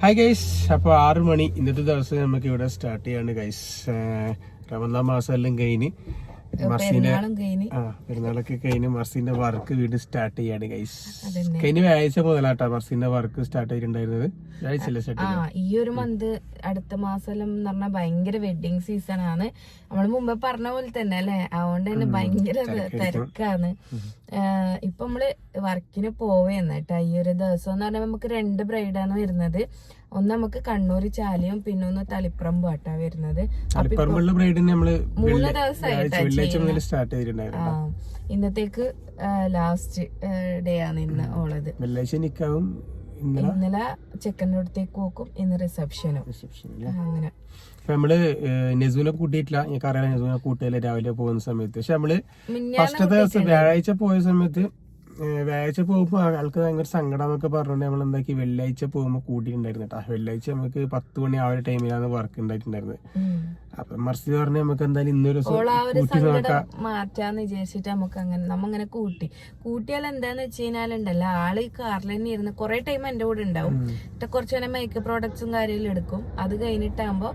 Hi guys അപ്പോൾ ആറ് മണി ഇന്നത്തെ ദിവസം നമുക്ക് ഇവിടെ സ്റ്റാർട്ട് ചെയ്യാണ് ഗൈസ് റമദാൻ മാസം എല്ലാം കഴിഞ്ഞ്. പെരുന്നാളൊക്കെ കഴിഞ്ഞ് മർസിന്റെ വർക്ക് വീണ്ടും സ്റ്റാർട്ട് ചെയ്യാണ് ഗൈസ്. കഴിഞ്ഞ വ്യാഴ്ച മുതലാട്ടാ മർസിന്റെ വർക്ക് സ്റ്റാർട്ട് ചെയ്തിട്ടുണ്ടായിരുന്നത് ആ ഈ ഒരു മന്ത് അടുത്ത മാസം എന്ന് പറഞ്ഞാൽ ഭയങ്കര വെഡിങ് സീസൺ ആണ്. നമ്മൾ മുമ്പ് പറഞ്ഞ പോലെ തന്നെ അല്ലെ? അതുകൊണ്ട് തന്നെ ഭയങ്കര തിരക്കാണ്. ഇപ്പൊ നമ്മൾ വർക്കിന് പോവേന്ന് കേട്ടോ. ഈ ഒരു ദിവസം എന്ന് പറഞ്ഞാൽ നമുക്ക് രണ്ട് ബ്രൈഡാണ് വരുന്നത്. ഒന്ന് നമുക്ക് കണ്ണൂർ ചാലിയും പിന്നെ ഒന്ന് തളിപ്പറമ്പ് ആട്ടാ വരുന്നത്. മൂന്ന് ദിവസമായിട്ടാ സ്റ്റാർട്ട് ചെയ്തിട്ടുണ്ടായിരുന്നു ഇന്നത്തേക്ക് ലാസ്റ്റ് ഡേ ആണ് ഇന്ന് ഉള്ളത് ഇന്നലെ ചെക്കന്റെ അടുത്തേക്ക് പോക്കും ഇന്ന് റിസപ്ഷനും അങ്ങനെ. നമ്മൾ നെസൂനെ കൂട്ടിയിട്ടില്ല. എനിക്കറിയാം അറിയാം നെസൂനെ കൂട്ടിയില്ല രാവിലെ പോകുന്ന സമയത്ത്. പക്ഷെ നമ്മൾ ഫസ്റ്റത്തെ ഫസ്റ്റ് ദിവസം വ്യാഴാഴ്ച പോയ സമയത്ത് വ്യാഴാഴ്ച പോകുമ്പോൾ ആൾക്ക് ഭയങ്കര സങ്കടം എന്നൊക്കെ പറഞ്ഞുകൊണ്ട് നമ്മൾ എന്താക്കി വെള്ളിയാഴ്ച പോകുമ്പോൾ കൂട്ടിയിട്ടുണ്ടായിരുന്നു കേട്ടോ വെള്ളിയാഴ്ച നമുക്ക് പത്ത് മണി ആ ഒരു ടൈമിലാണ് വർക്ക് ഉണ്ടായിട്ടുണ്ടായിരുന്നത്. അപ്പൊ മർസി പറഞ്ഞ നമുക്ക് എന്തായാലും ഇന്നൊരു കൂട്ടി നോക്കാം. മാറ്റാന്ന് വിചാരിച്ചിട്ട് നമുക്ക് അങ്ങനെ നമ്മങ്ങനെ കൂട്ടി. കൂട്ടിയാൽ എന്താന്ന് വെച്ച് കഴിഞ്ഞാലുണ്ടല്ലോ ആൾ ഈ കാറിൽ തന്നെ ഇരുന്ന് കുറെ ടൈം എന്റെ കൂടെ ഉണ്ടാവും. എന്നിട്ട് കുറച്ച് നേരം മേക്കപ്പ് പ്രോഡക്ട്സും കാര്യങ്ങളും എടുക്കും. അത് കഴിഞ്ഞിട്ടാകുമ്പോ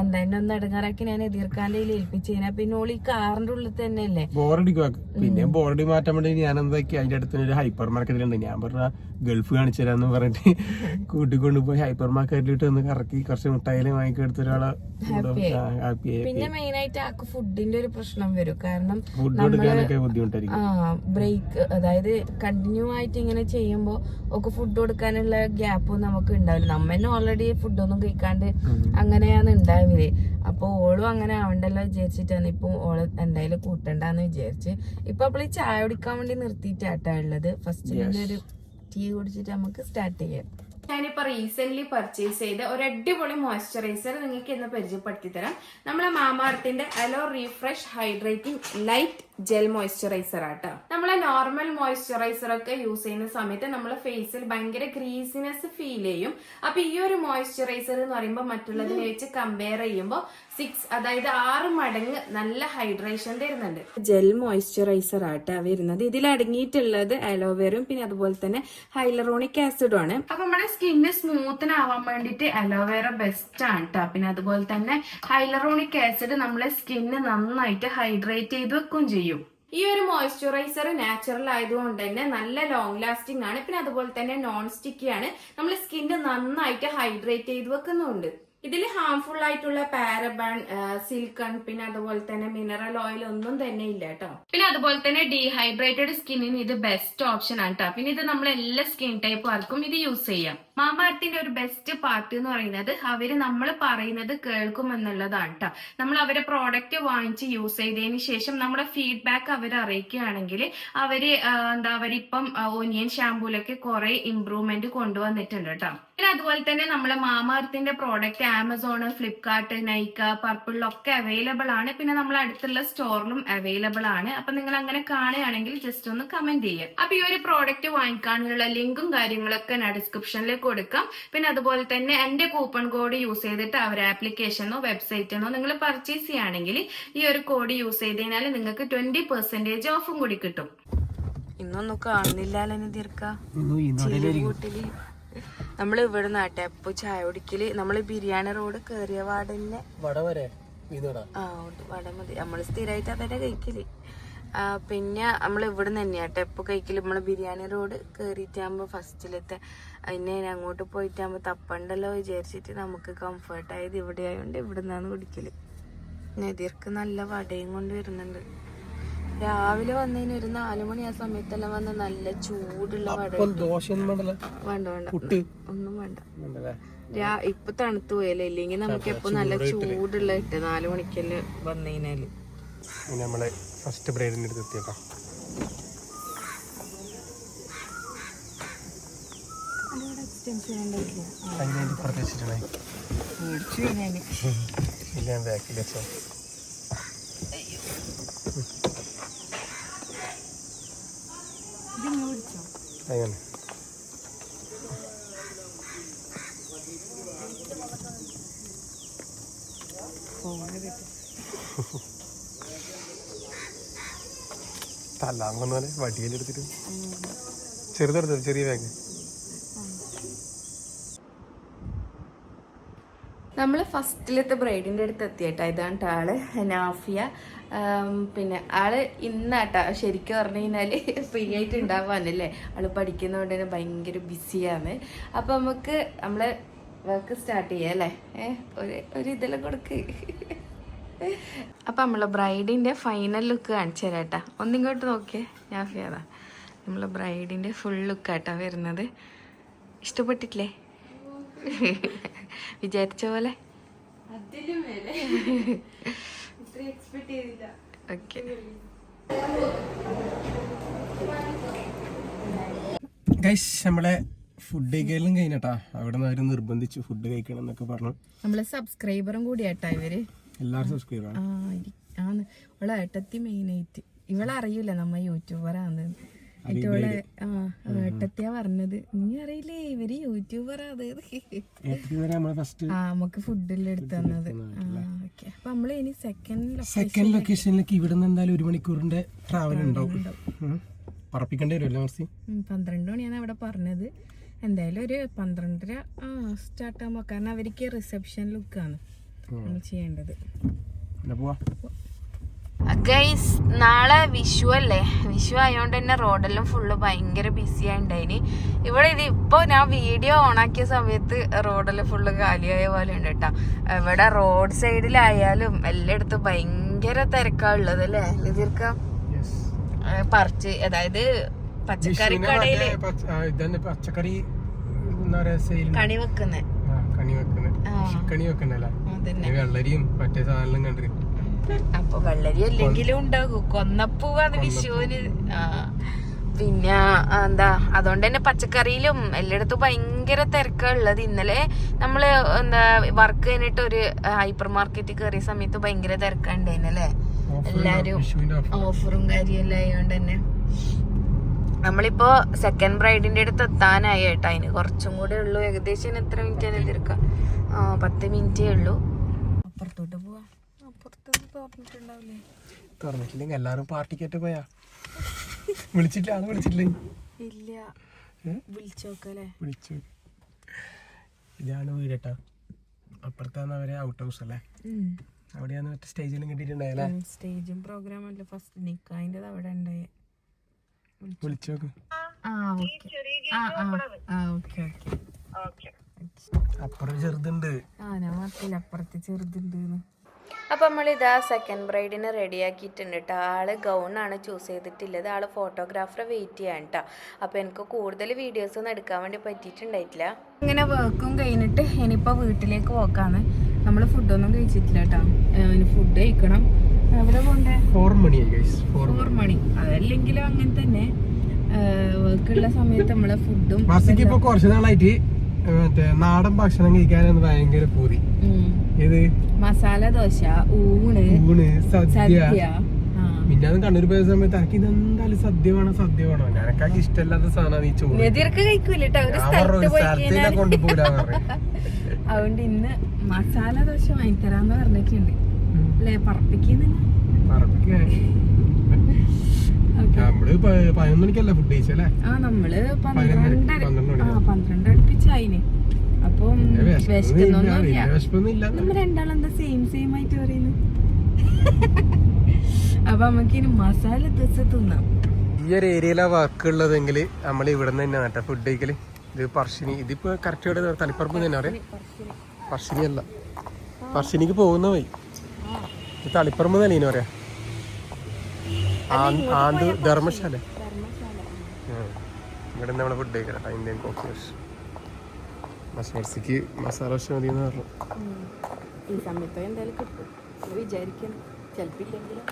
എന്താ എന്നെ ഒന്ന് ഇടങ്ങാറാക്കി ഞാൻ എതിർക്കാന്റെ ഏൽപ്പിച്ചു കഴിഞ്ഞാൽ പിന്നെ ഓൾ ഈ കാറിന്റെ ഉള്ളിൽ തന്നെ അല്ലേ ബോറടിക്കുക പിന്നെ ബോറടി മാറ്റാൻ വേണ്ടി ഞാൻ എന്താക്കി അതിന്റെ അടുത്ത് ഒരു ഹൈപ്പർ മാർക്കറ്റിലുണ്ട് ഞാൻ പറഞ്ഞ ഗൾഫ് കാണിച്ചു തരാന്ന് പറഞ്ഞിട്ട് കൂട്ടിക്കൊണ്ട് പോയി ഹൈപ്പർ മാർക്കറ്റിലിട്ട് ഒന്ന് കറക്കി കുറച്ച് മിഠായിലും വാങ്ങിക്കെടുത്ത ഒരാളെ പിന്നെ മെയിൻ ആയിട്ട് ആക്ക് ഫുഡിന്റെ ഒരു പ്രശ്നം വരും. കാരണം ഫുഡ് കൊടുക്കാനൊക്കെ ബുദ്ധിമുട്ടായിരിക്കും. ബ്രേക്ക് അതായത് കണ്ടിന്യൂ ആയിട്ട് ഇങ്ങനെ ചെയ്യുമ്പോൾ ഒക്കെ ഫുഡ് കൊടുക്കാനുള്ള ഗ്യാപ്പ് നമുക്ക് ഉണ്ടാവില്ല. നമ്മ തന്നെ ഓൾറെഡി ഫുഡൊന്നും കഴിക്കാണ്ട് അങ്ങനെയാണ് ഉണ്ടാവില്ലേ അപ്പോൾ ഓളും അങ്ങനെ ആവണ്ടല്ലോ വിചാരിച്ചിട്ടാണ് ഇപ്പോൾ ഓൾ എന്തായാലും കൂട്ടണ്ടെന്ന് വിചാരിച്ച്. ഇപ്പൊ അപ്പോൾ ഈ ചായ കുടിക്കാൻ വേണ്ടി നിർത്തിയിട്ടാട്ടാ ഉള്ളത് ഫസ്റ്റ് ഒരു ടീ കുടിച്ചിട്ട് നമുക്ക് സ്റ്റാർട്ട് ചെയ്യാം. ഞാനിപ്പോ റീസെന്റ് പർച്ചേസ് ചെയ്ത ഒരു അടിപൊളി മോയ്സ്ചറൈസർ നിങ്ങൾക്ക് ഇന്ന് പരിചയപ്പെടുത്തി തരാം. നമ്മളെ മാമാർത്തിന്റെ aloe refresh hydrating light gel moisturiser ആട്ടോ. നമ്മളെ നോർമൽ മോയ്സ്ചറൈസർ ഒക്കെ യൂസ് ചെയ്യുന്ന സമയത്ത് നമ്മളെ ഫേസിൽ ഭയങ്കര ഗ്രീസിനെസ് ഫീൽ ചെയ്യും. അപ്പൊ ഈ ഒരു മോയ്സ്ചറൈസർ എന്ന് പറയുമ്പോൾ മറ്റുള്ളതിനെ വെച്ച് കമ്പയർ ചെയ്യുമ്പോൾ സിക്സ് അതായത് ആറ് മടങ്ങ് നല്ല ഹൈഡ്രേഷൻ തരുന്നുണ്ട്. ജെൽ മോയ്സ്ചറൈസർ ആട്ടാ വരുന്നത്. ഇതിൽ അടങ്ങിയിട്ടുള്ളത് അലോവേറും പിന്നെ അതുപോലെ തന്നെ ഹൈലറോണിക് ആസിഡും ആണ്. അപ്പൊ നമ്മുടെ സ്കിന്ന് സ്മൂത്തിന് ആവാൻ വേണ്ടിയിട്ട് അലോവേറ ബെസ്റ്റ് ആണ് കേട്ടോ പിന്നെ അതുപോലെ തന്നെ ഹൈലറോണിക് ആസിഡ് നമ്മളെ സ്കിന്ന് നന്നായിട്ട് ഹൈഡ്രേറ്റ് ചെയ്ത് വെക്കുകയും ചെയ്യും. ഈ ഒരു മോയ്സ്ചറൈസർ നാച്ചുറൽ ആയതുകൊണ്ട് തന്നെ നല്ല ലോങ് ലാസ്റ്റിംഗ് ആണ്. പിന്നെ അതുപോലെ തന്നെ നോൺ സ്റ്റിക്കി ആണ്. നമ്മൾ സ്കിന്ന് നന്നായിട്ട് ഹൈഡ്രേറ്റ് ചെയ്ത് വെക്കുന്നുണ്ട്. ഇതിൽ ഹാംഫുൾ ആയിട്ടുള്ള പാരബൺ സിൽക്കൺ പിന്നെ അതുപോലെ തന്നെ മിനറൽ ഓയിൽ ഒന്നും തന്നെ ഇല്ല കേട്ടോ. പിന്നെ അതുപോലെ തന്നെ ഡീഹൈഡ്രേറ്റഡ് സ്കിന്നിന് ഇത് ബെസ്റ്റ് ഓപ്ഷൻ ആണ് കേട്ടോ പിന്നെ ഇത് നമ്മൾ എല്ലാ സ്കിൻ ടൈപ്പ് ആർക്കും ഇത് യൂസ് ചെയ്യാം. മാമാർത്തിന്റെ ഒരു ബെസ്റ്റ് പാർട്ട് എന്ന് പറയുന്നത് അവർ നമ്മൾ പറയുന്നത് കേൾക്കും എന്നുള്ളതാണ് കേട്ടോ നമ്മൾ അവരെ പ്രോഡക്റ്റ് വാങ്ങിച്ച് യൂസ് ചെയ്തതിന് ശേഷം നമ്മുടെ ഫീഡ്ബാക്ക് അവർ അറിയിക്കുകയാണെങ്കിൽ അവർ എന്താ അവരിപ്പം ഓനിയൻ ഷാമ്പൂലൊക്കെ കുറെ ഇമ്പ്രൂവ്മെന്റ് കൊണ്ടുവന്നിട്ടുണ്ട് കേട്ടോ പിന്നെ അതുപോലെ തന്നെ നമ്മളെ മാമാർത്തിന്റെ പ്രോഡക്റ്റ് ആമസോൺ ഫ്ലിപ്കാർട്ട് നൈക്ക പർപ്പിളിലൊക്കെ അവൈലബിൾ ആണ്. പിന്നെ നമ്മളെ അടുത്തുള്ള സ്റ്റോറിലും അവൈലബിൾ ആണ്. അപ്പൊ നിങ്ങൾ അങ്ങനെ കാണുകയാണെങ്കിൽ ജസ്റ്റ് ഒന്ന് കമന്റ് ചെയ്യുക. അപ്പൊ ഈ ഒരു പ്രോഡക്റ്റ് വാങ്ങിക്കാനുള്ള ലിങ്കും കാര്യങ്ങളൊക്കെ ഞാൻ ഡിസ്ക്രിപ്ഷനിൽ കൊടുക്കാം. പിന്നെ അതുപോലെ തന്നെ എന്റെ കൂപ്പൺ കോഡ് യൂസ് ചെയ്തിട്ട് അവർ ആപ്ലിക്കേഷനോ വെബ്സൈറ്റിനോ നിങ്ങൾ പർച്ചേസ് ചെയ്യുകയാണെങ്കിൽ ഈ ഒരു കോഡ് യൂസ് ചെയ്ത് കഴിഞ്ഞാൽ നിങ്ങൾക്ക് ട്വന്റി പെർസെന്റേജ് ഓഫും കൂടി കിട്ടും. ഇന്നൊന്നും കാണുന്നില്ലല്ലോ തീർക്കൂട്ടിൽ നമ്മൾ ഇവിടെ നാട്ടെപ്പോ ചായ കുടിക്കൽ. നമ്മൾ ബിരിയാണി റോഡ് കേറിയ വാടന്നെ വട വരെ ആ വട മതി. നമ്മൾ സ്ഥിരമായിട്ട് അതന്നെ കഴിക്കൽ. പിന്നെ നമ്മൾ ഇവിടെ നിന്ന് തന്നെയാട്ടോ. എപ്പോൾ കഴിക്കൽ നമ്മൾ ബിരിയാണി റോഡ് കയറിയിട്ടാകുമ്പോൾ ഫസ്റ്റിലത്തെ അതിനെ അങ്ങോട്ട് പോയിട്ടാകുമ്പോൾ തപ്പണ്ടല്ലോ വിചാരിച്ചിട്ട് നമുക്ക് കംഫർട്ട് ആയത് ഇവിടെ ആയതുകൊണ്ട് ഇവിടെ നിന്നാണ് കുടിക്കൽ. നെതിർക്ക് നല്ല വടയും കൊണ്ട് വരുന്നുണ്ട്. രാവിലെ വന്നതിന് ഒരു നാലു മണി ആ സമയത്തെല്ലാം വന്ന് നല്ല ചൂടുള്ള വട വേണ്ട വേണ്ട. ഒന്നും വേണ്ട. ഇപ്പൊ തണുത്തു പോയല്ലേ? ഇല്ലെങ്കിൽ നമുക്ക് എപ്പോ നല്ല ചൂടുള്ള ഇട്ട് നാലു മണിക്കൽ വന്നതിനാല് ഇനി നമ്മളെ ഫസ്റ്റ് ബ്രൈഡിന്റെ അടുത്ത് എത്തിയേക്കാം. വെച്ചിട്ടുണ്ടേ ഇല്ല ബാക്കിൽ വെച്ചോ. അങ്ങനെ തല്ലാൻ വടിയിൽ എടുത്തിട്ട് ചെറുതെടുത്തത് ചെറിയ ബാഗ് നമ്മൾ ഫസ്റ്റിലത്തെ ബ്രൈഡിന്റെ അടുത്ത് എത്തിയേട്ടാ. ഇതാണ് ആൾ നാഫിയ. പിന്നെ ആൾ ഇന്നാട്ടാ. ശരിക്കും പറഞ്ഞു കഴിഞ്ഞാൽ ഫ്രീ ആയിട്ട് ഉണ്ടാവാനല്ലേ ആൾ പഠിക്കുന്നതുകൊണ്ട് തന്നെ ഭയങ്കര ബിസിയാണ്. അപ്പൊ നമുക്ക് നമ്മൾ വർക്ക് സ്റ്റാർട്ട് ചെയ്യാം അല്ലേ? ഏഹ് ഒരു ഒരു ഇതെല്ലാം കൊടുക്ക്. അപ്പൊ നമ്മളെ ബ്രൈഡിന്റെ ഫൈനൽ ലുക്ക് കാണിച്ചു തരാട്ടാ ഒന്നിങ്ങോട്ട് നോക്കിയേ. ഞാൻ ഫിയാതാ നമ്മളെ ബ്രൈഡിന്റെ ഫുൾ ലുക്ക് ആട്ടാ വരുന്നത്. ഇഷ്ടപ്പെട്ടിട്ടില്ലേ? വിചാരിച്ച പോലെ? ഓക്കെ ഗൈസ് നമ്മളെ ഫുഡ് കഴിക്കലും കഴിഞ്ഞട്ടാ. അവിടെ നിന്ന് അവർ നിർബന്ധിച്ചു ഫുഡ് കഴിക്കണം എന്നൊക്കെ പറഞ്ഞു. നമ്മളെ സബ്സ്ക്രൈബറും കൂടിയാട്ടാ ഇവർ. എല്ലാവരും സബ്സ്ക്രൈബ് ആ ഇവളെ ഏട്ടത്തി മെയിൻ ആയിട്ട്. ഇവളെ അറിയില്ല നമ്മ യൂട്യൂബറാന്ന് എന്നിട്ട് ഇവളെ ആ ഏട്ടത്തിയാ പറഞ്ഞത്. നീ അറിയില്ലേ ഇവർ ഫസ്റ്റ് ആ നമുക്ക് ഫുഡെല്ലാം എടുത്തു തന്നത്. അപ്പൊ നമ്മൾ ഇനി സെക്കൻഡ് സെക്കൻഡ് ലൊക്കേഷനിലേക്ക് ഇവിടെ നിന്ന് എന്തായാലും ഒരു മണിക്കൂറിന്റെ ട്രാവൽ ഉണ്ടാവും. പറപ്പിക്കേണ്ടി വരുമല്ലോ മർസി? പന്ത്രണ്ട് മണിയാണ് അവിടെ പറഞ്ഞത്. എന്തായാലും ഒരു പന്ത്രണ്ടര സ്റ്റാർട്ട് ആകുമ്പോ കാരണം അവർക്ക് റിസപ്ഷൻ ലുക്കാണ് ചെയ്യേണ്ടത്. ഗൈസ് നാളെ വിഷു അല്ലേ? വിഷു ആയതുകൊണ്ട് തന്നെ റോഡെല്ലാം ഫുള്ള് ഭയങ്കര ബിസി ആയിണ്ടായിന്. ഇവിടെ ഇത് ഇപ്പൊ ഞാൻ വീഡിയോ ഓണാക്കിയ സമയത്ത് റോഡെല്ലാം ഫുള്ള് കാലിയായ പോലെ ഉണ്ട് കേട്ടോ ഇവിടെ റോഡ് സൈഡിലായാലും എല്ലായിടത്തും ഭയങ്കര തിരക്കാ ഉള്ളത് അല്ലേ ഇതിർക്ക പറിച്ച് അതായത് പച്ചക്കറി കടയിൽ പച്ചക്കറി കണി വെക്കുന്നേ. കണി വെക്കുന്നത് കണി വെക്കണ്ടല്ല വെള്ളരിയും മറ്റേ സാധനം കണ്ടു അപ്പൊ വെള്ളരി അല്ലെങ്കിലും ഉണ്ടാകും. കൊന്നപ്പൂവാണ് വിഷുവിന്. പിന്നെ എന്താ അതുകൊണ്ട് തന്നെ പച്ചക്കറിയിലും എല്ലായിടത്തും ഭയങ്കര തിരക്കുള്ളത് ഇന്നലെ നമ്മൾ എന്താ വർക്ക് കഴിഞ്ഞിട്ട് ഒരു ഹൈപ്പർ മാർക്കറ്റിൽ കയറിയ സമയത്ത് ഭയങ്കര തിരക്കുണ്ടായിരുന്നല്ലേ എല്ലാരും ഓഫറും കാര്യമെല്ലാം ആയതുകൊണ്ട് തന്നെ. നമ്മളിപ്പോ സെക്കൻഡ് ബ്രൈഡിന്റെ അടുത്ത് എത്താനായി കേട്ടോ. അതിന് കുറച്ചും കൂടെ ഉള്ളൂ. ഏകദേശം എത്ര മിനിറ്റ് ആണ് എതിർക്കാം? ആ പത്ത് മിനിറ്റേ ഉള്ളൂ. അപ്പുറത്തോട്ട് പോവാ. അപ്പുറത്തോട്ട് തുറന്നിട്ടുണ്ടാവില്ലേ? തുറന്നിട്ടില്ലെങ്കിൽ എല്ലാരും പോയാ. വിളിച്ചിട്ടില്ല? വിളിച്ചിട്ടില്ലേ? ഇല്ല? വിളിച്ചോക്കല്ലേ വിളിച്ചു ഇതാണ് വീടട്ടാ അപ്പുറത്താണ് അവരെ ഔട്ട് ഹൗസ് അല്ലേ? അവിടെയാണ് മറ്റേ സ്റ്റേജിലും കിട്ടിയിട്ടുണ്ടായല്ലേ സ്റ്റേജും പ്രോഗ്രാം അല്ല. ഫസ്റ്റ് നിക്കാന്റെ അവിടെ ഉണ്ടായേ. വിളിച്ചു? നോക്ക് ആ ഓക്കെ. ആ ആ ആ ഓക്കെ ഓക്കെ. അപ്പുറം ചെറുതുണ്ട്. ആ ഞാൻ അപ്പുറത്ത് ചെറുതുണ്ട് അപ്പം ഇതാ സെക്കൻഡ് ബ്രൈഡിനെ റെഡിയാക്കിയിട്ടുണ്ട് കേട്ടോ ആൾ ആണ് ചൂസ് ചെയ്തിട്ടുള്ളത്. ആൾ ഫോട്ടോഗ്രാഫറെ വെയിറ്റ് ചെയ്യാൻ കേട്ടോ അപ്പൊ എനിക്ക് കൂടുതൽ വീഡിയോസ് ഒന്നും എടുക്കാൻ വേണ്ടി പറ്റിയിട്ടുണ്ടായിട്ടില്ല. ഇങ്ങനെ വർക്കും കഴിഞ്ഞിട്ട് ഇനിയിപ്പോൾ വീട്ടിലേക്ക് പോക്കാണ് നമ്മൾ ഫുഡൊന്നും കഴിച്ചിട്ടില്ല കേട്ടോ ഇനി ഫുഡ് കഴിക്കണം. എവിടെ പോണ്ടേ? ഫോർ മണിയായി ഗൈസ് ഫോർ ഫോർ മണി അതല്ലെങ്കിലും അങ്ങനെ തന്നെ വർക്കുള്ള സമയത്ത് നമ്മളെ ഫുഡും മസിക്ക് ഇപ്പൊ കുറച്ച് നാളായിട്ട് മറ്റേ നാടൻ ഭക്ഷണം കഴിക്കാനാണ് ഭയങ്കര പൂതി. ഏത്? മസാല ദോശ ഊണ് ഊണ് സദ്യ. പിന്നെ അത് കണ്ണൂർ പോയ സമയത്ത് എനിക്ക് ഇതെന്തായാലും സദ്യ വേണം സദ്യ വേണം. ഞാനൊക്കെ ഇഷ്ടമല്ലാത്ത സാധനമാണ് ഈ ചോറ്. അതുകൊണ്ട് ഇന്ന് മസാല ദോശ വാങ്ങിത്തരാന്ന് പറഞ്ഞിട്ടുണ്ട്. അല്ലേ? പറപ്പിക്കുന്നില്ല? പറപ്പിക്കാൻ നമ്മൾ പ- പതിനൊന്ന് മണിക്കല്ല ഫുഡ് കഴിച്ചല്ലേ ആ നമ്മൾ പതിനൊന്നര- പന്ത്രണ്ടര പന്ത്രണ്ട് ആ പന്ത്രണ്ട് അടുപ്പിച്ചായിന്. അപ്പം വിശക്കുന്നൊന്നുമില്ല വിശപ്പൊന്നും ഇല്ല നമ്മ രണ്ടാളെന്താ സെയിം സെയിം ആയിട്ട് പറയുന്നു? അപ്പൊ നമുക്ക് ഇനി മസാല ദോശ തിന്നാം. ഈ ഒരു ഏരിയയിലാ വർക്ക് ഉള്ളതെങ്കിൽ നമ്മൾ ഇവിടെ നിന്ന് തന്നെ ഫുഡ് കഴിക്കൽ. ഇത് പർശിനി ഇതിപ്പോ കറക്റ്റ് ഇവിടെ തളിപ്പറമ്പ് തന്നെ പറയാം പർശിനി അല്ല പർശിനിക്ക് പോകുന്ന വഴി. തളിപ്പറമ്പ് തന്നെ പറയാ? ആ- ആണ്ട് ധർമ്മശാല. ഇവിടെ നമ്മളെ ഫുഡ് കഴിക്കണം. ഇന്ത്യൻ കോഫി ഹൗസ് മസാലസിക്ക് മസാല ദോശ മതി എന്ന് പറഞ്ഞു ഈ സമയത്ത് എന്തായാലും കിട്ടും. വിചാരിക്കണം. ചിലപ്പില്ലെങ്കിലും.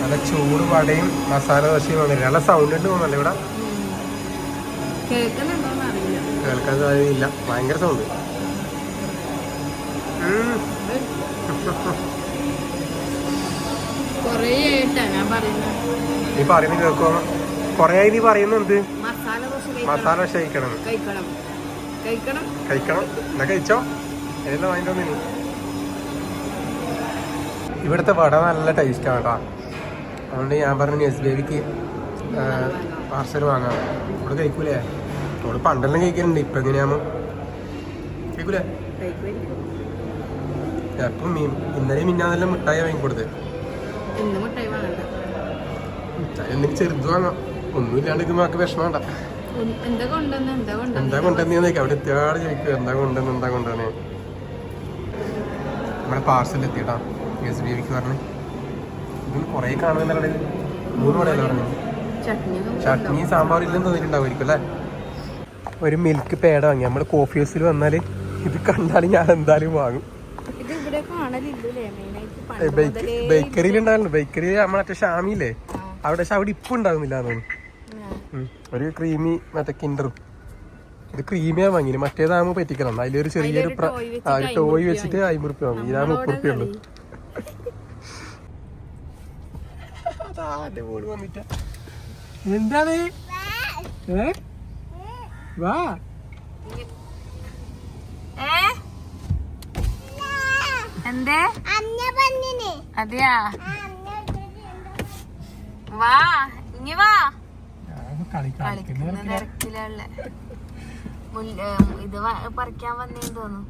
നല്ല ചൂട് വടയും മസാല ദോശയും വന്നില്ല നല്ല സൗണ്ട് ഉണ്ട് തോന്നല്ലേ ഇവിടെ? കേൾക്കാൻ സാധ്യതയില്ല. ഭയങ്കര സൗണ്ട് കൊറേ ആയിട്ടാ ഞാൻ പറയുന്നത് നീ പറയുന്നത് കേൾക്കോ കൊറേ നീ മസാല ദോശ മസാല ദോശ കഴിക്കണം. കഴിക്കണം. എന്നാ കഴിച്ചോ? ഏതാ വാങ്ങിട്ട് വന്നിനി ഇവിടുത്തെ വട നല്ല ടേസ്റ്റ് ആണ് കേട്ടോ അതുകൊണ്ട് ഞാൻ പറഞ്ഞു എസ് ബേബിക്ക് പാർസൽ വാങ്ങാം. ഇവിടെ കഴിക്കൂലേ? ഇവിടെ പണ്ടെല്ലാം കഴിക്കലുണ്ട്. ഇപ്പൊ എങ്ങനെയാണോ കേൾക്കൂലേ അപ്പം മീൻ ഇന്നലെ മിന്നാന്നെല്ലാം മിഠായി മിഠായി എന്തെങ്കിലും ചെറുത് വാങ്ങാം. ഒന്നുമില്ലാണ്ട് നമുക്ക് വിഷമം വേണ്ട. ഉം, എന്താ കൊണ്ടുവന്ന എന്താ കൊണ്ടുവന്ന? കൊണ്ടുവന്നേ അവിടെ എത്തിയാട് ചോദിക്കും എന്താ കൊണ്ടുവന്ന് എന്താ കൊണ്ടുവന്നേ? നമ്മുടെ പാർസൽ എത്തിയിട്ടാ. എസ് ബി വിക്ക് പറഞ്ഞു. ഇതിന് കുറേ കാണുന്നല്ലേ മൂന്ന് കടയല്ലേ പറഞ്ഞു ചട്നി ചട്നി സാമ്പാർ ഇല്ലെന്ന് തോന്നിയിട്ടുണ്ടാവുമായിരിക്കും അല്ലേ? ഒരു മിൽക്ക് പേട വാങ്ങി. നമ്മൾ കോഫി ഹൗസിൽ വന്നാൽ ഇത് കണ്ടാൽ ഞാൻ എന്തായാലും വാങ്ങും ഇത് ഇവിടെ കാണലില്ലേ മെയിനായിട്ട് ബേക്കറിയിൽ ഉണ്ടായിരുന്നു. ബേക്കറി നമ്മളെ ഷാമിയില്ലേ? അവിടെ പക്ഷെ അവിടെ ഇപ്പൊ ഉണ്ടാകുന്നില്ല ഒരു ക്രീമി മറ്റേ കിൻഡറും. ഇത് ക്രീമിയാ വാങ്ങി മറ്റേതാകുമ്പോ പറ്റിക്കണം. അതിലൊരു ചെറിയൊരു ഒരു ടോയ് വെച്ചിട്ട് അമ്പത് റുപ്യ വാങ്ങി. ഇതാ മുപ്പത് റുപ്യ ഉള്ളു എന്താണ്? വാ. എന്തേ? അതെയാ? വാ ഇനി വാ. കളിക്കുന്ന തിരക്കിലുള്ള ഇത് പറിക്കാൻ വന്നേന്ന് തോന്നുന്നു.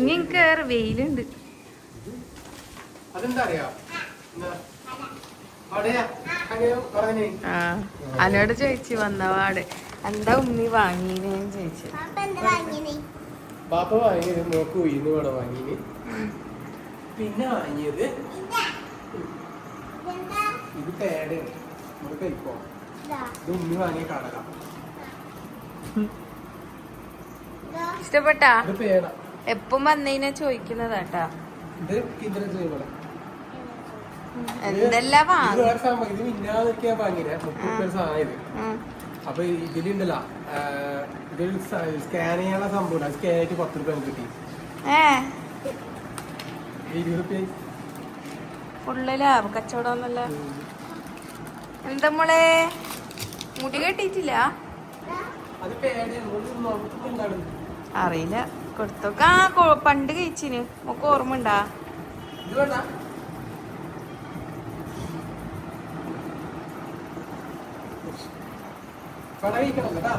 ഇനി കേറ് വെയിലുണ്ട്. അതെന്താ അറിയാ? ആ അനോട് ചോദിച്ചു വന്നപാട്. എന്താ ഉമ്മി വാങ്ങിയെന്ന് ചോദിച്ചു ബാപ്പ വാങ്ങിയത് വാങ്ങിയത് പിന്നെ വാങ്ങിയത് ഇത്. പേടയാണ്. ഇത്. ഉമ്മി വാങ്ങിയ കടല. ഇഷ്ടപ്പെട്ടാ? ഇത് പേട. എപ്പം വന്നതിനെ ചോദിക്കുന്നതാട്ടാ. ഇത് കിന്ദ്ര ചെയ്യുമ്പോൾ എന്തെല്ലാം. അപ്പൊ ഇതിലുണ്ടല്ലോ ഇതിൽ സ്കാൻ ചെയ്യാനുള്ള സംഭവം സ്കാൻ ആയിട്ട് പത്ത് രൂപ കിട്ടി. ഫുള്ള് ലാഭ കച്ചവടമൊന്നുമല്ല. എന്താ മോളെ? മുടി കെട്ടിയിട്ടില്ല? അറിയില്ല. കൊടുത്തോക്കാ പണ്ട് കഴിച്ചിന്. നമുക്ക് ഓർമ്മ ഉണ്ടാ ഇത് വേണ്ട കട കഴിക്കണം കേട്ടാ